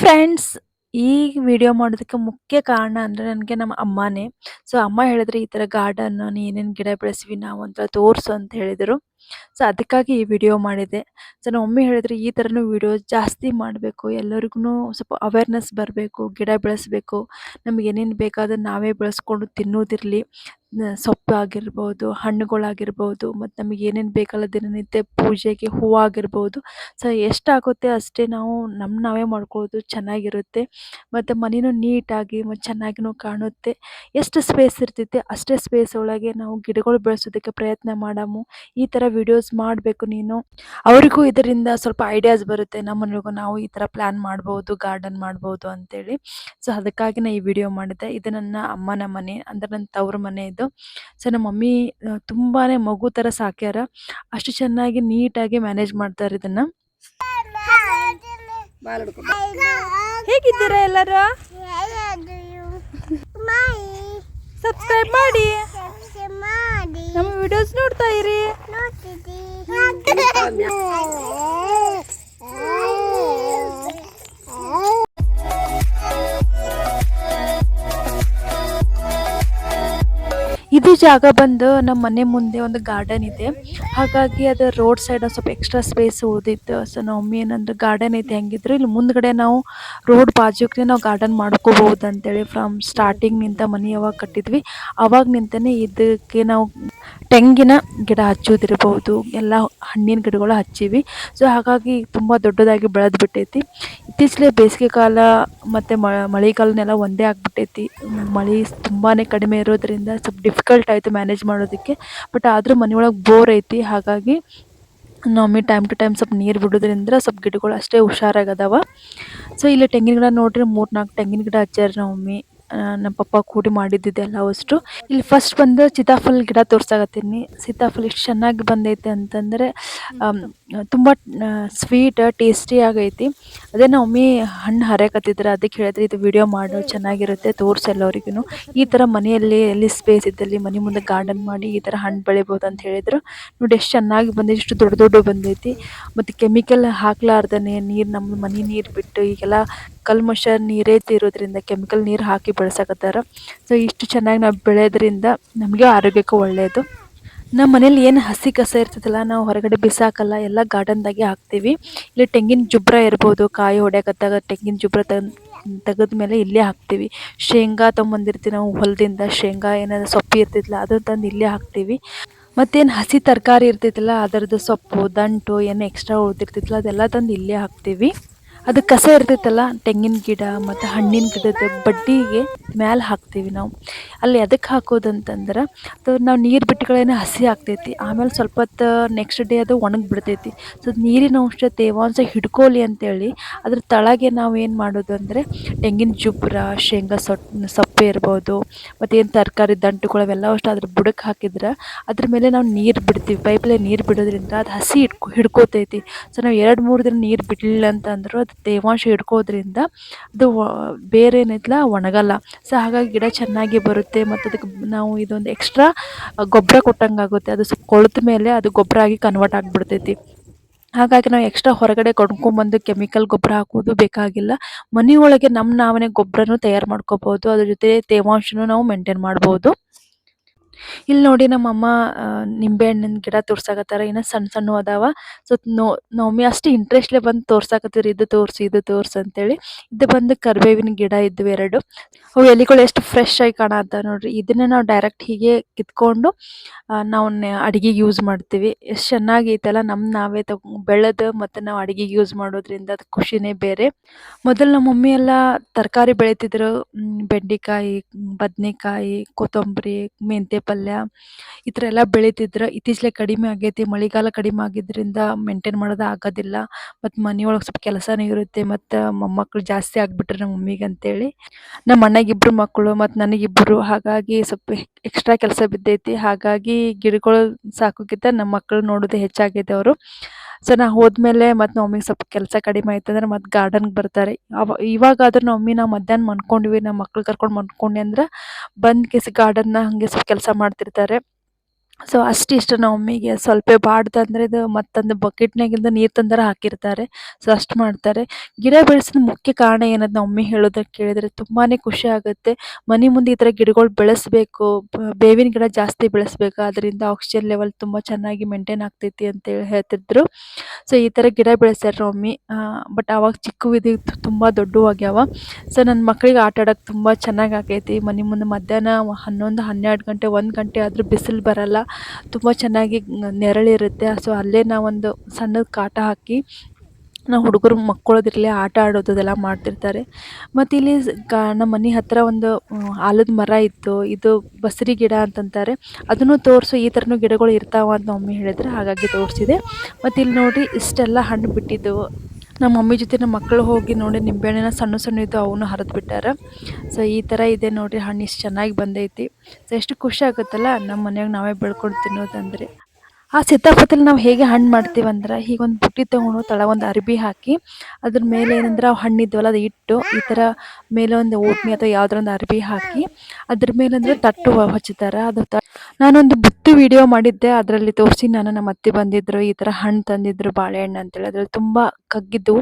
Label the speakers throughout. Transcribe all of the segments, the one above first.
Speaker 1: Friends ಈ video ಮಾಡೋದಕ್ಕೆ ಮುಖ್ಯ ಕಾರಣ ಅಂದರೆ ನನಗೆ ನಮ್ಮ ಅಮ್ಮನೇ. ಸೊ ಅಮ್ಮ ಹೇಳಿದ್ರೆ ಈ ಥರ ಗಾರ್ಡನ್ ಏನೇನು ಗಿಡ ಬೆಳೆಸಿವಿ ನಾವು ಅಂತ ತೋರಿಸು ಅಂತ ಹೇಳಿದರು. ಸೊ ಅದಕ್ಕಾಗಿ ಈ ವಿಡಿಯೋ ಮಾಡಿದೆ. ಸೊ ನಮ್ಮ ಮಮ್ಮಿ ಹೇಳಿದ್ರು ಈ ಥರನೂ ವಿಡಿಯೋ ಜಾಸ್ತಿ ಮಾಡಬೇಕು. ಎಲ್ಲರಿಗೂ ಸ್ವಲ್ಪ ಅವೇರ್ನೆಸ್ ಬರಬೇಕು, ಗಿಡ ಬೆಳೆಸಬೇಕು. ನಮ್ಗೆ ಏನೇನು ಬೇಕಾದ್ರೆ ನಾವೇ ಬೆಳೆಸ್ಕೊಂಡು ತಿನ್ನೋದಿರಲಿ. ಸೊಪ್ಪಾಗಿರ್ಬೋದು, ಹಣ್ಣುಗಳಾಗಿರ್ಬೋದು, ಮತ್ತು ನಮಗೆ ಏನೇನು ಬೇಕಲ್ಲ ದಿನನಿತ್ಯ ಪೂಜೆಗೆ ಹೂವಾಗಿರ್ಬೋದು. ಸೊ ಎಷ್ಟಾಗುತ್ತೆ ಅಷ್ಟೇ ನಾವು ನಮ್ಮ ನಾವೇ ಮಾಡ್ಕೊಳ್ಳೋದು ಚೆನ್ನಾಗಿರುತ್ತೆ. ಮತ್ತು ಮನೆಯೂ ನೀಟಾಗಿ ಮತ್ತು ಚೆನ್ನಾಗಿನೂ ಕಾಣುತ್ತೆ. ಎಷ್ಟು ಸ್ಪೇಸ್ ಇರ್ತೈತೆ ಅಷ್ಟೇ ಸ್ಪೇಸ್ ಒಳಗೆ ನಾವು ಗಿಡಗಳು ಬೆಳೆಸೋದಕ್ಕೆ ಪ್ರಯತ್ನ ಮಾಡಮು. ಈ ಥರ ವಿಡಿಯೋಸ್ ಮಾಡಬೇಕು ನೀನು. ಅವರಿಗೂ ಇದರಿಂದ ಸ್ವಲ್ಪ ಐಡಿಯಾಸ್ ಬರುತ್ತೆ. ನಮ್ಮನಿಗೂ ನಾವು ಈ ಥರ ಪ್ಲ್ಯಾನ್ ಮಾಡ್ಬೋದು ಗಾರ್ಡನ್ ಮಾಡ್ಬೋದು ಅಂತೇಳಿ. ಸೊ ಅದಕ್ಕಾಗಿ ನಾನು ಈ ವಿಡಿಯೋ ಮಾಡಿದೆ. ಇದು ನನ್ನ ಅಮ್ಮನ ಮನೆ, ಅಂದರೆ ನನ್ನ ತವ್ರ ಮನೆ ಇದು. ಸೊ ನಮ್ಮ ಮಮ್ಮಿ ತುಂಬಾ ಮಗು ಥರ ಸಾಕ್ಯಾರ. ಅಷ್ಟು ಚೆನ್ನಾಗಿ ನೀಟಾಗಿ ಮ್ಯಾನೇಜ್ ಮಾಡ್ತಾರೆ ಇದನ್ನು. ಹೇಗಿದ್ದೀರಾ ಎಲ್ಲರೂ? ಸಬ್ಸ್ಕ್ರೈಬ್ ಮಾಡಿ. ನಮ್ಮ ವಿಡಿಯೋಸ್ ನೋಡ್ತಾ ಇರಿ. ಜಾಗ ಬಂದು ನಮ್ಮ ಮನೆ ಮುಂದೆ ಒಂದು ಗಾರ್ಡನ್ ಇದೆ. ಹಾಗಾಗಿ ಅದು ರೋಡ್ ಸೈಡ್ ಸ್ವಲ್ಪ ಎಕ್ಸ್ಟ್ರಾ ಸ್ಪೇಸ್ ಉಳಿದಿತ್ತು. ಸೊ ನಮ್ಮ ಮಮ್ಮಿ ಏನಂದ್ರೆ ಗಾರ್ಡನ್ ಇದೆ ಹೆಂಗಿದ್ರು ಇಲ್ಲಿ ಮುಂದ್ಗಡೆ ನಾವು ರೋಡ್ ಬಾಜುಕ್ಕೆ ನಾವು ಗಾರ್ಡನ್ ಮಾಡ್ಕೋಬಹುದು ಅಂತೇಳಿ ಫ್ರಮ್ ಸ್ಟಾರ್ಟಿಂಗ್ ನಿಂತ ಮನೆ ಯಾವಾಗ ಕಟ್ಟಿದ್ವಿ, ಅವಾಗ ನಿಂತಾನೆ ಇದಕ್ಕೆ ನಾವು ತೆಂಗಿನ ಗಿಡ ಹಚ್ಚೋದಿರಬಹುದು. ಎಲ್ಲ ಹಣ್ಣಿನ ಗಿಡಗಳು ಹಚ್ಚಿವಿ. ಸೊ ಹಾಗಾಗಿ ತುಂಬಾ ದೊಡ್ಡದಾಗಿ ಬೆಳೆದು ಬಿಟ್ಟೈತಿ ಇತ್ತೀಚೆಗೆ ಬೇಸಿಗೆ ಕಾಲ ಮತ್ತೆ ಮಳೆಗಾಲನೆಲ್ಲ ಒಂದೇ ಆಗಿಬಿಟ್ಟೈತಿ. ಮಳೆ ತುಂಬಾನೇ ಕಡಿಮೆ ಇರೋದ್ರಿಂದ ಸ್ವಲ್ಪ ಡಿಫಿಕಲ್ಟ್ ಆಯಿತು ಮ್ಯಾನೇಜ್ ಮಾಡೋದಕ್ಕೆ. ಬಟ್ ಆದರೂ ಮನೆಯೊಳಗೆ ಬೋರ್ ಐತಿ. ಹಾಗಾಗಿ ನಮ್ಮ ಟೈಮ್ ಟು ಟೈಮ್ ಸ್ವಲ್ಪ ನೀರು ಬಿಡೋದ್ರಿಂದ ಸ್ವಲ್ಪ ಗಿಡಗಳು ಅಷ್ಟೇ ಹುಷಾರಾಗದಾವ ಸೊ ಇಲ್ಲಿ ತೆಂಗಿನ ಗಿಡ ನೋಡ್ರಿ ಮೂರು ನಾಲ್ಕು ತೆಂಗಿನ ಗಿಡ ಹಚ್ಚಾರ ನಮ್ಮ. ನಮ್ಮ ಪಪ್ಪ ಕೂಡಿ ಮಾಡಿದ್ದಿದ್ದೆಲ್ಲ ಅಷ್ಟು ಇಲ್ಲಿ ಫಸ್ಟ್ ಬಂದು ಸೀತಾಫಲ ಗಿಡ ತೋರ್ಸಾಕತ್ತೀನಿ. ಸೀತಾಫಲ ಎಷ್ಟು ಚೆನ್ನಾಗಿ ಬಂದೈತೆ ಅಂತಂದರೆ ತುಂಬ ಸ್ವೀಟ್ ಟೇಸ್ಟಿ ಆಗೈತಿ. ಅದೇ ನಾವು ಒಮ್ಮೆ ಹಣ್ಣು ಹರಕತ್ತಿದ್ರೆ ಅದಕ್ಕೆ ಹೇಳಿದ್ರೆ ಇದು ವಿಡಿಯೋ ಮಾಡೋ, ಚೆನ್ನಾಗಿರುತ್ತೆ, ತೋರ್ಸು ಎಲ್ಲರಿಗೂ ಈ ಥರ ಮನೆಯಲ್ಲಿ ಎಲ್ಲಿ ಸ್ಪೇಸ್ ಇದ್ದಲ್ಲಿ, ಮನೆ ಮುಂದೆ ಗಾರ್ಡನ್ ಮಾಡಿ ಈ ಥರ ಹಣ್ಣು ಬೆಳಿಬೋದು ಅಂತ ಹೇಳಿದ್ರು. ನೋಡಿ ಎಷ್ಟು ಚೆನ್ನಾಗಿ ಬಂದೈತಿ ಎಷ್ಟು ದೊಡ್ಡ ದೊಡ್ಡ ಬಂದೈತಿ. ಮತ್ತು ಕೆಮಿಕಲ್ ಹಾಕ್ಲಾರ್ದೇ ನೀರು, ನಮ್ಮ ಮನೆ ನೀರು ಬಿಟ್ಟು ಈಗೆಲ್ಲ ಕಲ್ಮಶ ನೀರೇ ಇರೋದ್ರಿಂದ ಕೆಮಿಕಲ್ ನೀರು ಹಾಕಿ ಬೆಳ್ಸಕತ್ತಾರ. ಸೊ ಇಷ್ಟು ಚೆನ್ನಾಗಿ ನಾವು ಬೆಳೆಯೋದ್ರಿಂದ ನಮಗೆ ಆರೋಗ್ಯಕ್ಕೂ ಒಳ್ಳೆಯದು ನಮ್ಮ ಮನೇಲಿ ಏನು ಹಸಿ ಕಸ ಇರ್ತದಲ್ಲ, ನಾವು ಹೊರಗಡೆ ಬಿಸಾಕಲ್ಲ, ಎಲ್ಲ ಗಾರ್ಡನ್ದಾಗೆ ಹಾಕ್ತೀವಿ. ಇಲ್ಲಿ ತೆಂಗಿನ ಜುಬ್ರ ಇರ್ಬೋದು, ಕಾಯಿ ಹೊಡ್ಯಾಕತ್ತಾಗ ತೆಂಗಿನ ಜುಬ್ರ ತೆಗೆದ ಮೇಲೆ ಇಲ್ಲೇ ಹಾಕ್ತೀವಿ. ಶೇಂಗಾ ತೊಗೊಂಬಂದಿರ್ತೀವಿ ನಾವು ಹೊಲದಿಂದ, ಶೇಂಗಾ ಏನಾದ್ರು ಸೊಪ್ಪು ಇರ್ತಿದ್ಲ, ಅದನ್ನು ತಂದು ಇಲ್ಲೇ ಹಾಕ್ತೀವಿ. ಮತ್ತೇನು ಹಸಿ ತರಕಾರಿ ಇರ್ತೈತಲ್ಲ ಅದರದ್ದು ಸೊಪ್ಪು, ದಂಟು, ಏನು ಎಕ್ಸ್ಟ್ರಾ ಉಳಿದಿರ್ತಿತ್ತಲ್ಲ, ಅದೆಲ್ಲ ತಂದು ಇಲ್ಲೇ ಹಾಕ್ತೀವಿ. ಅದು ಕಸ ಇರ್ತೈತಲ್ಲ, ತೆಂಗಿನ ಗಿಡ ಮತ್ತು ಹಣ್ಣಿನ ಗಿಡದ ಬಡ್ಡಿಗೆ ಮ್ಯಾಲೆ ಹಾಕ್ತೀವಿ ನಾವು. ಅಲ್ಲಿ ಎದಕ್ಕೆ ಹಾಕೋದಂತಂದ್ರೆ, ಅದು ನಾವು ನೀರು ಬಿಟ್ಗಳೇನೆ ಹಸಿ ಆಗ್ತೈತಿ, ಆಮೇಲೆ ಸ್ವಲ್ಪ ಹೊತ್ತು ನೆಕ್ಸ್ಟ್ ಡೇ ಅದು ಒಣಗಿ ಬಿಡ್ತೈತಿ. ಸೊ ನೀರಿನ ಅಂಶ ತೇವಾಂಶ ಹಿಡ್ಕೊಳ್ಳಿ ಅಂತೇಳಿ, ಅದ್ರ ತಳಗೆ ನಾವು ಏನು ಮಾಡೋದು ಅಂದರೆ ತೆಂಗಿನ ಜುಬ್ರ, ಶೇಂಗಾ ಸೊಟ್, ಸೊಪ್ಪೆ ಇರ್ಬೋದು ಮತ್ತೇನು ತರಕಾರಿ ದಂಟುಗಳು ಅವೆಲ್ಲ ಅಷ್ಟು ಅದ್ರ ಬುಡಕ್ಕೆ ಹಾಕಿದ್ರೆ, ಅದ್ರ ಮೇಲೆ ನಾವು ನೀರು ಬಿಡ್ತೀವಿ. ಪೈಪಲ್ಲಿ ನೀರು ಬಿಡೋದ್ರಿಂದ ಅದು ಹಸಿ ಹಿಡ್ಕೊ, ಹಿಡ್ಕೋತೈತಿ. ಸೊ ನಾವು ಎರಡು ಮೂರು ದಿನ ನೀರು ಬಿಡಲಿಲ್ಲ ಅಂತಂದ್ರೆ ಅದು ತೇವಾಂಶ ಹಿಡ್ಕೋದ್ರಿಂದ ಅದು ಬೇರೆ ಏನಿದ್ಲ ಒಣಗಲ್ಲ. ಸೊ ಹಾಗಾಗಿ ಗಿಡ ಚೆನ್ನಾಗಿ ಬರುತ್ತೆ ಮತ್ತು ಅದಕ್ಕೆ ನಾವು ಇದೊಂದು ಎಕ್ಸ್ಟ್ರಾ ಗೊಬ್ಬರ ಕೊಟ್ಟಂಗೆ ಆಗುತ್ತೆ ಅದು ಸ್ವಲ್ಪ ಕೊಳೆತ ಮೇಲೆ ಅದು ಗೊಬ್ಬರ ಆಗಿ ಕನ್ವರ್ಟ್ ಆಗಿಬಿಡ್ತೈತಿ. ಹಾಗಾಗಿ ನಾವು ಎಕ್ಸ್ಟ್ರಾ ಹೊರಗಡೆ ಕೊಂಡ್ಕೊಂಬಂದು ಕೆಮಿಕಲ್ ಗೊಬ್ಬರ ಹಾಕೋದು ಬೇಕಾಗಿಲ್ಲ. ಮನೆಯೊಳಗೆ ನಮ್ಮ ನಾವೇ ಗೊಬ್ಬರನೂ ತಯಾರು ಮಾಡ್ಕೋಬೋದು ಅದ್ರ ಜೊತೆ ತೇವಾಂಶನೂ ನಾವು ಮೇಂಟೈನ್ ಮಾಡ್ಬೋದು. ಇಲ್ಲಿ ನೋಡಿ ನಮ್ಮ ಅಮ್ಮ ನಿಂಬೆ ಹಣ್ಣಿನ ಗಿಡ ತೋರ್ಸಾಕತ್ತಾರ. ಇನ್ನ ಸಣ್ಣ ಸಣ್ಣ ಅದಾವ. ಸೊ, ನೋ ನಮ್ಮಮ್ಮಿ ಅಷ್ಟು ಇಂಟ್ರೆಸ್ಟ್ಲೆ ಬಂದು ತೋರ್ಸಾಕತ್ತೀರಿ ಇದು ತೋರ್ಸಿ, ಇದು ಅಂತ ಅಂತೇಳಿ. ಇದು ಬಂದು ಕರಿಬೇವಿನ ಗಿಡ ಇದ್ವು ಎರಡು. ಅವು ಎಲೆಗಳು ಎಷ್ಟು ಫ್ರೆಶ್ ಆಗಿ ಕಾಣತ್ತ ನೋಡ್ರಿ. ಇದನ್ನ ನಾವು ಡೈರೆಕ್ಟ್ ಹೀಗೆ ಕಿತ್ಕೊಂಡು ನಾವು ಅಡಿಗೆಗೆ ಯೂಸ್ ಮಾಡ್ತೀವಿ. ಎಷ್ಟು ಚೆನ್ನಾಗಿ ಐತಲ್ಲ ನಮ್ಮ ನಾವೇ ತಗೊ ಬೆಳೆದು ಮತ್ತೆ ನಾವು ಅಡಿಗೆಗೆ ಯೂಸ್ ಮಾಡೋದ್ರಿಂದ ಅದು ಖುಷಿನೇ ಬೇರೆ. ಮೊದಲು ನಮ್ಮ ಮಮ್ಮಿ ಎಲ್ಲ ತರಕಾರಿ ಬೆಳಿತಿದ್ರು. ಬೆಂಡೆಕಾಯಿ, ಬದನೆಕಾಯಿ, ಕೊತ್ತಂಬರಿ, ಮೆಂತ್ಯ ಪಲ್ಯ ಈ ಥರ ಎಲ್ಲ ಬೆಳೀತಿದ್ರ ಇತ್ತೀಚೆಗೆ ಕಡಿಮೆ ಆಗೈತಿ, ಮಳೆಗಾಲ ಕಡಿಮೆ ಆಗಿದ್ದರಿಂದ ಮೇಂಟೈನ್ ಮಾಡೋದು ಆಗೋದಿಲ್ಲ. ಮತ್ತು ಮನೆಯೊಳಗೆ ಸ್ವಲ್ಪ ಕೆಲಸನೂ ಇರುತ್ತೆ, ಮತ್ತು ಮೊಮ್ಮಕ್ಕಳು ಜಾಸ್ತಿ ಆಗಿಬಿಟ್ರೆ ನಮ್ಮ ಮಮ್ಮಿಗೆ ಅಂತೇಳಿ. ನಮ್ಮ ಅಣ್ಣಗೆ ಇಬ್ಬರು ಮಕ್ಕಳು ಮತ್ತು ನನಗಿಬ್ಬರು ಹಾಗಾಗಿ ಸ್ವಲ್ಪ ಎಕ್ಸ್ಟ್ರಾ ಕೆಲಸ ಬಿದ್ದೈತಿ. ಹಾಗಾಗಿ ಗಿಡಗಳು ಸಾಕೋಕ್ಕಿಂತ ನಮ್ಮ ಮಕ್ಕಳು ನೋಡೋದೇ ಹೆಚ್ಚಾಗಿದೆ ಅವರು. ಸೊ ನಾ ಹೋದ್ಮೇಲೆ ಮತ್ತು ಮಮ್ಮಿಗೆ ಸ್ವಲ್ಪ ಕೆಲಸ ಕಡಿಮೆ ಆಯ್ತಂದ್ರೆ ಮತ್ತು ಗಾರ್ಡನ್ಗೆ ಬರ್ತಾರೆ. ಅವ, ಇವಾಗಾದ್ರೂ ನಮ್ಮ ಮಮ್ಮಿ ನಾವು ಮಧ್ಯಾಹ್ನ ಮನ್ಕೊಂಡ್ವಿ ನಮ್ಮ ಮಕ್ಳು ಕರ್ಕೊಂಡು ಮನ್ಕೊಂಡೆ ಅಂದ್ರೆ ಬಂದು ಕೇಸಿ ಗಾರ್ಡನ್ನ ಹಾಗೆ ಸ್ವಲ್ಪ ಕೆಲಸ ಮಾಡ್ತಿರ್ತಾರೆ. ಸೊ ಅಷ್ಟ್ ನಮ್ಮ ಮಮ್ಮಿಗೆ ಸ್ವಲ್ಪ ಬಾಡ್ದಂದ್ರೆ ಇದು ಮತ್ತೊಂದು ಬಕೆಟ್ನಾಗಿಂದ ನೀರು ತಂದರೆ ಹಾಕಿರ್ತಾರೆ. ಸೊ ಅಷ್ಟು ಮಾಡ್ತಾರೆ. ಗಿಡ ಬೆಳೆಸೋದು ಮುಖ್ಯ ಕಾರಣ ಏನದ್ ನಮ್ಮ ಮಮ್ಮಿ ಕೇಳಿದ್ರೆ ಕೇಳಿದರೆ ತುಂಬಾನೇ ಖುಷಿ ಆಗುತ್ತೆ. ಮನೆ ಮುಂದೆ ಈ ಥರ ಗಿಡಗಳು ಬೆಳೆಸಬೇಕು ಬೇವಿನ ಗಿಡ ಜಾಸ್ತಿ ಬೆಳೆಸ್ಬೇಕು ಅದರಿಂದ ಆಕ್ಸಿಜನ್ ಲೆವೆಲ್ ತುಂಬ ಚೆನ್ನಾಗಿ ಮೇಂಟೈನ್ ಆಗ್ತೈತಿ ಅಂತೇಳಿ ಹೇಳ್ತಿದ್ರು. ಸೊ ಈ ಥರ ಗಿಡ ಬೆಳೆಸ್ಯಾರ ಮಮ್ಮಿ ಬಟ್ ವಿಧಿ ತುಂಬ ದೊಡ್ಡವು ಆಗ್ಯಾವ ಸೊ ನನ್ನ ಮಕ್ಕಳಿಗೆ ಆಟ ಆಡೋಕೆ ತುಂಬ ಚೆನ್ನಾಗಿ ಆಗೈತಿ ಮನೆ ಮುಂದೆ ಮಧ್ಯಾಹ್ನ ಹನ್ನೊಂದು ಹನ್ನೆರಡು ಗಂಟೆ, ಒಂದು ಗಂಟೆ ಆದರೂ ಬಿಸಿಲು ಬರಲ್ಲ. ತುಂಬ ಚೆನ್ನಾಗಿ ನೆರಳಿರುತ್ತೆ. ಸೊ ಅಲ್ಲೇ ನಾವೊಂದು ಸಣ್ಣದು ಕಾಟ ಹಾಕಿ ನಾವು ಹುಡುಗರು ಮಕ್ಕಳದಿರಲಿ ಆಟ ಆಡೋದು ಅದೆಲ್ಲ ಮಾಡ್ತಿರ್ತಾರೆ. ಮತ್ತು ಇಲ್ಲಿ ಕಾ ನಮ್ಮ ಮನೆ ಹತ್ತಿರ ಒಂದು ಆಲದ ಮರ ಇತ್ತು. ಇದು ಬಸರಿ ಗಿಡ ಅಂತಂತಾರೆ. ಅದನ್ನು ತೋರಿಸು, ಈ ಥರನೂ ಗಿಡಗಳು ಇರ್ತಾವ ಅಂತ ಮಮ್ಮಿ ಹೇಳಿದ್ರು. ಹಾಗಾಗಿ ತೋರಿಸಿದೆ. ಮತ್ತು ಇಲ್ಲಿ ನೋಡಿರಿ ಇಷ್ಟೆಲ್ಲ ಹಣ್ಣು ಬಿಟ್ಟಿದ್ದವು ನಮ್ಮ ಮಮ್ಮಿ ಜೊತೆ ನಮ್ಮ ಮಕ್ಕಳು ಹೋಗಿ ನೋಡಿ ನಿಂಬೆಹಣ್ಣಿನ ಸಣ್ಣ ಸಣ್ಣ ಇದ್ದು ಅವನು ಹರಿದು ಬಿಟ್ಟಾರ. ಸೊ ಈ ಥರ ಇದೆ ನೋಡಿರಿ ಹಣ್ಣು ಇಷ್ಟು ಚೆನ್ನಾಗಿ ಬಂದೈತಿ. ಸೊ ಎಷ್ಟು ಖುಷಿ ಆಗುತ್ತಲ್ಲ? ನಮ್ಮ ಮನ್ಯಾಗ ನಾವೇ ಬೆಳ್ಕೊಂಡು ತಿನ್ನೋದಂದ್ರೆ. ಆ ಸೀತಾಫಲ ನಾವು ಹೇಗೆ ಹಣ್ಣು ಮಾಡ್ತೀವಂದ್ರೆ ಹೀಗೊಂದು ಬುಟ್ಟಿ ತಗೊಂಡು ತಳ ಒಂದು ಅರ್ಬಿ ಹಾಕಿ ಅದ್ರ ಮೇಲೆ ಏನಂದ್ರೆ ಅವು ಹಣ್ಣಿದ್ವಲ್ಲ ಅದು ಇಟ್ಟು ಈ ಥರ ಮೇಲೆ ಒಂದು ಓಟ್ನಿ ಅಥವಾ ಯಾವ್ದಾರ ಒಂದು ಅರ್ಬಿ ಹಾಕಿ ಅದ್ರ ಮೇಲೆ ಅಂದ್ರೆ ತಟ್ಟು ಹಚ್ಚುತ್ತಾರೆ ಅದು ತ ನಾನೊಂದು ಬುತ್ತಿ ವಿಡಿಯೋ ಮಾಡಿದ್ದೆ. ಅದರಲ್ಲಿ ತೋರಿಸಿ ನಾನು ನಮ್ಮ ಅತ್ತೆ ಬಂದಿದ್ರು ಈ ಥರ ಹಣ್ಣು ತಂದಿದ್ರು ಬಾಳೆಹಣ್ಣು ಅಂತೇಳಿ. ಅದ್ರಲ್ಲಿ ತುಂಬ ಕಗ್ಗಿದ್ದು.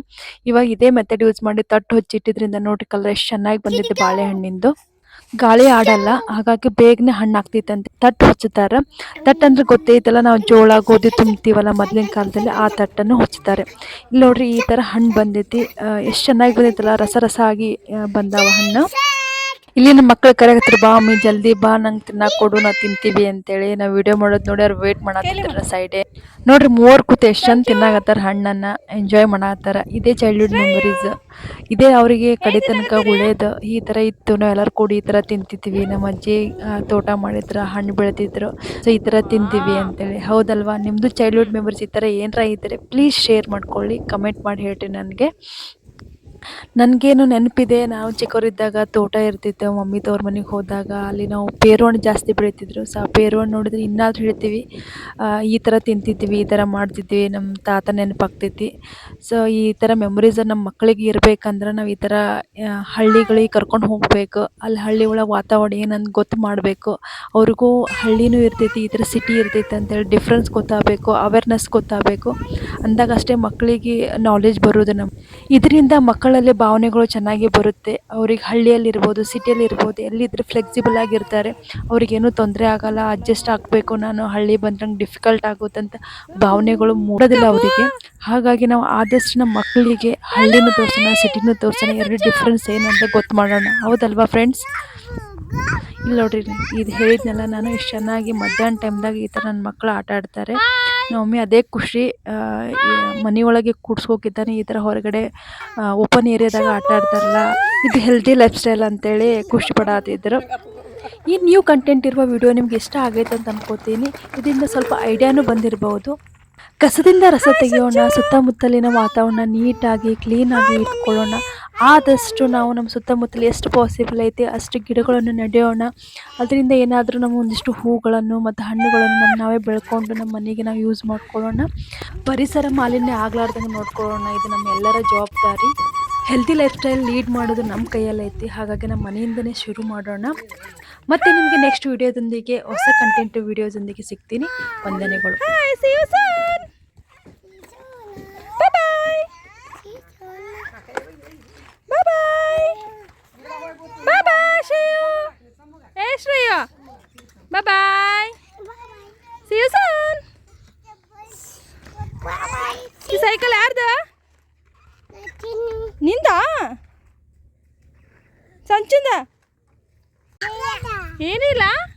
Speaker 1: ಇವಾಗ ಇದೇ ಮೆಥಡ್ ಯೂಸ್ ಮಾಡಿ ತಟ್ಟು ಹಚ್ಚಿಟ್ಟಿದ್ರಿಂದ ನೋಡಿ ಕಲರ್ ಎಷ್ಟು ಚೆನ್ನಾಗಿ ಬಂದಿದ್ದು ಬಾಳೆಹಣ್ಣಿಂದು. ಗಾಳಿ ಆಡಲ್ಲ, ಹಾಗಾಗಿ ಬೇಗನೆ ಹಣ್ಣು ಆಗ್ತೈತಂತೆ ತಟ್ಟು ಹಚ್ಚುತ್ತಾರೆ ತಟ್ಟು ಅಂದ್ರೆ ಗೊತ್ತೈತಲ್ಲ ನಾವು ಜೋಳ, ಗೋಧಿ ತುಂಬ್ತೀವಲ್ಲ ಮೊದಲಿನ ಕಾಲದಲ್ಲಿ ಆ ತಟ್ಟನ್ನು ಹಚ್ಚುತ್ತಾರೆ ಇಲ್ಲಿ ನೋಡ್ರಿ ಈ ಥರ ಹಣ್ಣು ಬಂದೈತಿ. ಎಷ್ಟು ಚೆನ್ನಾಗಿ ಬಂದೈತಲ್ಲ ರಸ ರಸ ಆಗಿ ಬಂದಾವ ಹಣ್ಣು. ಇಲ್ಲಿ ನಮ್ಮ ಮಕ್ಕಳು ಹತ್ರ ಬಾ ಅಮ್ಮಿ ಜಲ್ದಿ ಬಾ ನಂಗೆ ತಿನ್ನಕ್ಕೆ ಕೊಡು ನಾ ತಿಂತೀವಿ ಅಂತೇಳಿ ನಾ ವಿಡಿಯೋ ಮಾಡೋದು ನೋಡಿ ಅವ್ರು ವೇಟ್ ಮಾಡತ್ತಿದ್ರ ಸೈಡೆ ನೋಡ್ರಿ ಮೂವರು ಕೂತು ಎಷ್ಟು ಚಂದ ತಿನ್ನಾಕತ್ತಾರ ಹಣ್ಣನ್ನ ಎಂಜಾಯ್ ಮಾಡತ್ತಾರ ಇದೇ ಚೈಲ್ಡ್ಹುಡ್ ಮೆಮೊರೀಸ್ ಇದೇ ಅವರಿಗೆ ಕಡೆ ತನಕ ಒಳ್ಳೇದು ಈ ಥರ ಇತ್ತು ನಾವು ಎಲ್ಲರೂ ಕೂಡಿ ಈ ಥರ ತಿಂತಿದ್ವಿ. ನಮ್ಮ ಅಜ್ಜಿ ತೋಟ ಮಾಡಿದ್ರ ಹಣ್ಣು ಬೆಳೆದಿದ್ರು. ಸೊ ಈ ಥರ ತಿಂತೀವಿ ಅಂತೇಳಿ. ಹೌದಲ್ವಾ? ನಿಮ್ಮದು ಚೈಲ್ಡ್ಹುಡ್ ಮೆಮೊರೀಸ್ ಈ ಥರ ಏನರ ಇದ್ದರೆ ಪ್ಲೀಸ್ ಶೇರ್ ಮಾಡ್ಕೊಳ್ಳಿ ಕಮೆಂಟ್ ಮಾಡಿ ಹೇಳ್ರಿ ನನಗೆ. ನನಗೇನು ನೆನಪಿದೆ, ನಾವು ಚಿಕ್ಕವರಿದ್ದಾಗ ತೋಟ ಇರ್ತಿತ್ತು, ಮಮ್ಮಿ ತವ್ರ ಮನೆಗೆ ಹೋದಾಗ ಅಲ್ಲಿ ನಾವು ಪೇರು ಹಣ್ಣು ಜಾಸ್ತಿ ಬೆಳೀತಿದ್ರು. ಸೊ ಆ ಪೇರು ಹಣ್ಣು ನೋಡಿದ್ರೆ ಇನ್ನಾದ್ರೂ ಹೇಳ್ತೀವಿ ಈ ಥರ ತಿಂತಿದ್ವಿ, ಈ ಥರ ಮಾಡ್ತಿದ್ವಿ ನಮ್ಮ ತಾತ ನೆನಪಾಗ್ತೈತಿ. ಸೊ ಈ ಥರ ಮೆಮೊರೀಸ್ ನಮ್ಮ ಮಕ್ಕಳಿಗೆ ಇರಬೇಕಂದ್ರೆ ನಾವು ಈ ಥರ ಹಳ್ಳಿಗಳಿಗೆ ಕರ್ಕೊಂಡು ಹೋಗಬೇಕು. ಅಲ್ಲಿ ಹಳ್ಳಿ ಒಳಗೆ ವಾತಾವರಣ ಏನಂತ ಗೊತ್ತು ಮಾಡಬೇಕು. ಅವ್ರಿಗೂ ಹಳ್ಳಿನೂ ಇರ್ತೈತಿ, ಈ ಥರ ಸಿಟಿ ಇರ್ತೈತಿ ಅಂತೇಳಿ ಡಿಫ್ರೆನ್ಸ್ ಗೊತ್ತಾಗಬೇಕು ಅವೇರ್ನೆಸ್ ಗೊತ್ತಾಗಬೇಕು. ಅಂದಾಗ ಅಷ್ಟೇ ಮಕ್ಕಳಿಗೆ ನಾಲೆಜ್ ಬರೋದು ನಮ್ಮ ಇದರಿಂದ ಮಕ್ಕಳಲ್ಲಿ ಭಾವನೆಗಳು ಚೆನ್ನಾಗಿ ಬರುತ್ತೆ. ಅವ್ರಿಗೆ ಹಳ್ಳಿಯಲ್ಲಿ ಇರ್ಬೋದು ಸಿಟಿಯಲ್ಲಿ ಇರ್ಬೋದು ಎಲ್ಲಿದ್ದರೆ ಫ್ಲೆಕ್ಸಿಬಲ್ ಆಗಿರ್ತಾರೆ. ಅವ್ರಿಗೇನು ತೊಂದರೆ ಆಗಲ್ಲ ಅಡ್ಜಸ್ಟ್ ಆಗಬೇಕು. ನಾನು ಹಳ್ಳಿ ಬಂದಂಗೆ ಡಿಫಿಕಲ್ಟ್ ಆಗುತ್ತಂತ ಭಾವನೆಗಳು ಮೂಡೋದಿಲ್ಲ ಅವರಿಗೆ. ಹಾಗಾಗಿ ನಾವು ಆದಷ್ಟು ನಮ್ಮ ಮಕ್ಕಳಿಗೆ ಹಳ್ಳಿನೂ ತೋರಿಸೋಣ ಸಿಟಿನೂ ತೋರಿಸೋಣ, ಎರಡು ಡಿಫ್ರೆನ್ಸ್ ಏನಂತ ಗೊತ್ತು ಮಾಡೋಣ. ಹೌದಲ್ವಾ ಫ್ರೆಂಡ್ಸ್ ಇಲ್ಲಿ ನೋಡ್ರಿ, ಇದು ಹೇಳಿದ್ನಲ್ಲ ನಾನು, ಇಷ್ಟು ಚೆನ್ನಾಗಿ ಮಧ್ಯಾಹ್ನ ಟೈಮ್ದಾಗ ಈ ಥರ ನನ್ನ ಮಕ್ಕಳು ಆಟ ಆಡ್ತಾರೆ. ನಮ್ಮ ಮಮ್ಮಿ ಅದೇ ಖುಷಿ ಮನೆಯೊಳಗೆ ಕೂಡ್ಸ್ಕೋಕಿದ್ದಾನೆ ಈ ಥರ ಹೊರಗಡೆ ಓಪನ್ ಏರಿಯಾದಾಗ ಆಟ ಆಡ್ತಾರಲ್ಲ, ಇದು ಹೆಲ್ದಿ ಲೈಫ್ ಸ್ಟೈಲ್ ಅಂತೇಳಿ ಖುಷಿ ಪಡಾತಿದ್ರು. ಈ ನ್ಯೂ ಕಂಟೆಂಟ್ ಇರುವ ವಿಡಿಯೋ ನಿಮ್ಗೆ ಇಷ್ಟ ಆಗೈತೆ ಅಂತ ಅನ್ಕೋತೀನಿ. ಇದರಿಂದ ಸ್ವಲ್ಪ ಐಡಿಯಾನೂ ಬಂದಿರಬಹುದು ಕಸದಿಂದ ರಸ ತೆಗೆಯೋಣ, ಸುತ್ತಮುತ್ತಲಿನ ವಾತಾವರಣ ನೀಟಾಗಿ ಕ್ಲೀನಾಗಿ ಇಟ್ಕೊಳ್ಳೋಣ. ಆದಷ್ಟು ನಾವು ನಮ್ಮ ಸುತ್ತಮುತ್ತಲು ಎಷ್ಟು ಪಾಸಿಬಲ್ ಐತೆ, ಅಷ್ಟು ಗಿಡಗಳನ್ನು ನೆಡೆಯೋಣ ಅದರಿಂದ ಏನಾದರೂ ನಮ್ಮ ಒಂದಿಷ್ಟು ಹೂಗಳನ್ನು ಮತ್ತು ಹಣ್ಣುಗಳನ್ನು ನಮ್ಮ ನಾವೇ ಬೆಳ್ಕೊಂಡು ನಮ್ಮ ಮನೆಗೆ ನಾವು ಯೂಸ್ ಮಾಡ್ಕೊಳ್ಳೋಣ. ಪರಿಸರ ಮಾಲಿನ್ಯ ಆಗ್ಲಾರ್ದಂಗೆ ನೋಡ್ಕೊಳ್ಳೋಣ. ಇದು ನಮ್ಮ ಎಲ್ಲರ ಜವಾಬ್ದಾರಿ. ಹೆಲ್ತಿ ಲೈಫ್ ಸ್ಟೈಲ್ ಲೀಡ್ ಮಾಡೋದು ನಮ್ಮ ಕೈಯಲ್ಲೈತಿ ಹಾಗಾಗಿ ನಮ್ಮ ಮನೆಯಿಂದನೇ ಶುರು ಮಾಡೋಣ. ಮತ್ತೆ ನಿಮಗೆ ನೆಕ್ಸ್ಟ್ ವಿಡಿಯೋದೊಂದಿಗೆ ಹೊಸ ಕಂಟೆಂಟ್ ವಿಡಿಯೋದೊಂದಿಗೆ ಸಿಗ್ತೀನಿ. ವಂದನೆಗಳು.
Speaker 2: Sanchuna. Ini Ini lah.